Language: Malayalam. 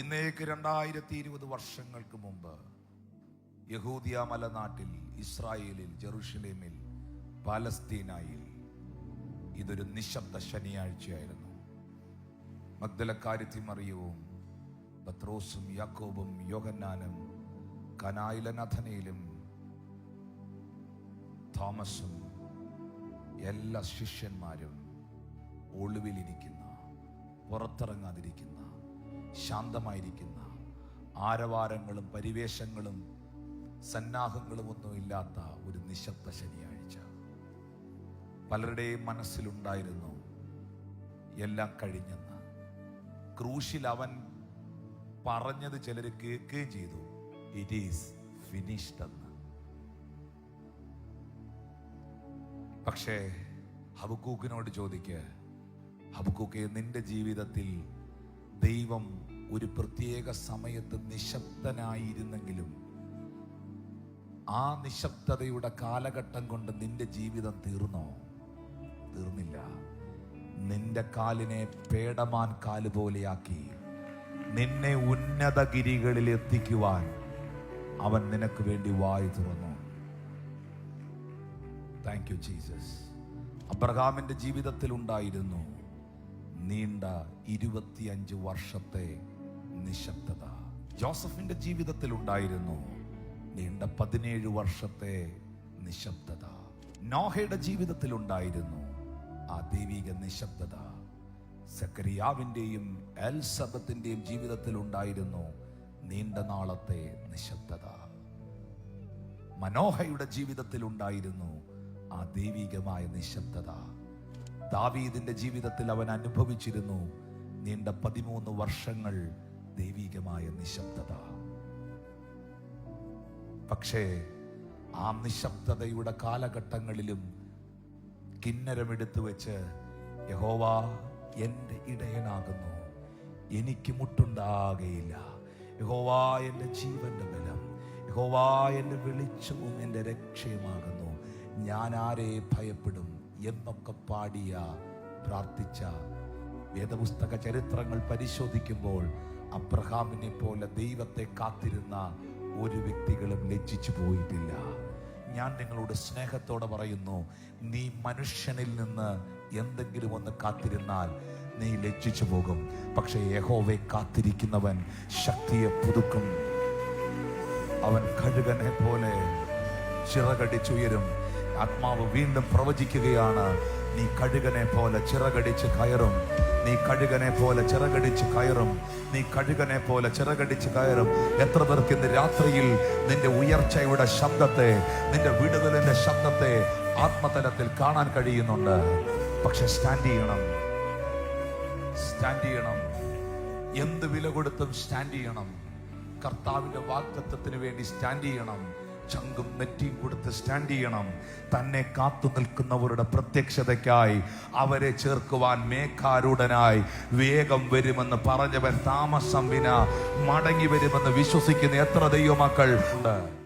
ഇന്നേക്ക് രണ്ടായിരത്തി ഇരുപത് വർഷങ്ങൾക്ക് മുമ്പ് യഹൂദിയ മലനാട്ടിൽ ഇസ്രായേലിൽ ജെറുഷലേമിൽ പാലസ്തീനായിൽ ഇതൊരു നിശബ്ദ ശനിയാഴ്ചയായിരുന്നു. മഗ്ദലക്കാരുത്തി മറിയവും പത്രോസും യാക്കോബും യോഗന്നാനും കനായിലനഥനയിലും തോമസും എല്ലാ ശിഷ്യന്മാരും ഒളിവിലിരിക്കുന്ന പുറത്തിറങ്ങാതിരിക്കുന്ന ശാന്തമായിരിക്കുന്ന ആരവാരങ്ങളും പരിവേഷങ്ങളും സന്നാഹങ്ങളും ഒന്നും ഇല്ലാത്ത ഒരു നിശബ്ദ ശനിയാഴ്ച. പലരുടെയും മനസ്സിലുണ്ടായിരുന്നു എല്ലാം കഴിഞ്ഞെന്ന്. ക്രൂശിൽ അവൻ പറഞ്ഞത് ചിലർ കേൾക്കുകയും ചെയ്തു. ഇറ്റ് ഈസ് ഫിനിഷ്ഡ് എന്ന്. പക്ഷേ ഹബക്കൂക്കിനോട് ചോദിക്ക് ഹബക്കൂക്കെ നിന്റെ ജീവിതത്തിൽ ദൈവം ഒരു പ്രത്യേക സമയത്ത് നിശബ്ദനായിരുന്നെങ്കിലും ആ നിശബ്ദതയുടെ കാലഘട്ടം കൊണ്ട് നിന്റെ ജീവിതം തീർന്നോ? തീർന്നില്ല. നിന്റെ കാലിനെ പേടമാൻ കാൽ പോലെയാക്കി നിന്നെ ഉന്നത ഗിരികളിൽ എത്തിക്കുവാൻ അവൻ നിനക്ക് വേണ്ടി വായു തുറന്നു. താങ്ക് യു ജീസസ് അബ്രഹാമിന്റെ ജീവിതത്തിൽ ഉണ്ടായിരുന്നു. നീണ്ട ഇരുപത്തിയഞ്ച് വർഷത്തെ നിശബ്ദത. ജോസഫിന്റെ ജീവിതത്തിൽ ഉണ്ടായിരുന്നു നീണ്ട പതിനേഴ് വർഷത്തെ നിശബ്ദത. നോഹയുടെ ജീവിതത്തിൽ ഉണ്ടായിരുന്നു ആ ദൈവിക നിശബ്ദത. സക്കരിയാവിന്റെയും എൽസബത്തിന്റെയും ജീവിതത്തിൽ ഉണ്ടായിരുന്നു നീണ്ട നാളത്തെ നിശബ്ദത. മനോഹയുടെ ജീവിതത്തിൽ ഉണ്ടായിരുന്നു ആ ദൈവികമായ നിശബ്ദത. ദാവീദിന്റെ ജീവിതത്തിൽ അവൻ അനുഭവിച്ചിരുന്നു. നീണ്ട പതിമൂന്ന് വർഷങ്ങൾ ദൈവികമായ നിശബ്ദത. പക്ഷേ ആ നിശബ്ദതയുടെ കാലഘട്ടങ്ങളിലും കിന്നരമെടുത്തു വെച്ച് യഹോവ എന്റെ ഇടയനാകുന്നു. എനിക്ക് മുട്ടുണ്ടാകയില്ല. യഹോവ എന്റെ ജീവന്റെ ബലം. യഹോവ എന്റെ വെളിച്ചവും എന്റെ രക്ഷയുമാകുന്നു. ഞാൻ ആരെ ഭയപ്പെടും? എന്നൊക്കെ പാടിയ പ്രാർത്ഥിച്ച വേദപുസ്തക ചരിത്രങ്ങൾ പരിശോധിക്കുമ്പോൾ അബ്രഹാമിനെ പോലെ ദൈവത്തെ കാത്തിരുന്ന ഒരു വ്യക്തികളും ലജ്ജിച്ചു പോയിട്ടില്ല. ഞാൻ നിങ്ങളോട് സ്നേഹത്തോടെ പറയുന്നു നീ മനുഷ്യനിൽ നിന്ന് എന്തെങ്കിലും ഒന്ന് കാത്തിരുന്നാൽ നീ ലജ്ജിച്ചു പോകും. പക്ഷേ യഹോവെ കാത്തിരിക്കുന്നവൻ ശക്തിയെ പുതുക്കും. അവൻ കഴുകനെ പോലെ ചിറകടിച്ചുയരും. ആത്മാവ് വീണ്ടും പ്രവചിക്കുകയാണ്. നീ കഴുകനെ പോലെ ചിറകടിച്ച് കയറും. നീ കഴുകനെ പോലെ ചിറകടിച്ച് കയറും. നീ കഴുകനെ പോലെ ചിറകടിച്ച് കയറും. എത്ര പേർക്ക് ഇന്ന് രാത്രിയിൽ നിന്റെ ഉയർച്ചയുടെ ശബ്ദത്തെ നിന്റെ വിടുതലിന്റെ ശബ്ദത്തെ ആത്മതലത്തിൽ കാണാൻ കഴിയുന്നുണ്ട്. പക്ഷെ സ്റ്റാൻഡ് ചെയ്യണം. സ്റ്റാൻഡ് ചെയ്യണം. എന്ത് വില കൊടുത്തും സ്റ്റാൻഡ് ചെയ്യണം. കർത്താവിന്റെ വാഗ്ദത്വത്തിന് വേണ്ടി സ്റ്റാൻഡ് ചെയ്യണം. ചങ്കും നെറ്റിയും കൊടുത്ത് സ്റ്റാൻഡ് ചെയ്യണം. തന്നെ കാത്തു നിൽക്കുന്നവരുടെ പ്രത്യക്ഷതയ്ക്കായി അവരെ ചേർക്കുവാൻ മേഘാരൂഢനായി വേഗം വരുമെന്ന് പറഞ്ഞവൻ താമസം വിന മടങ്ങി വരുമെന്ന് വിശ്വസിക്കുന്ന എത്ര ദൈവമക്കൾ ഉണ്ട്.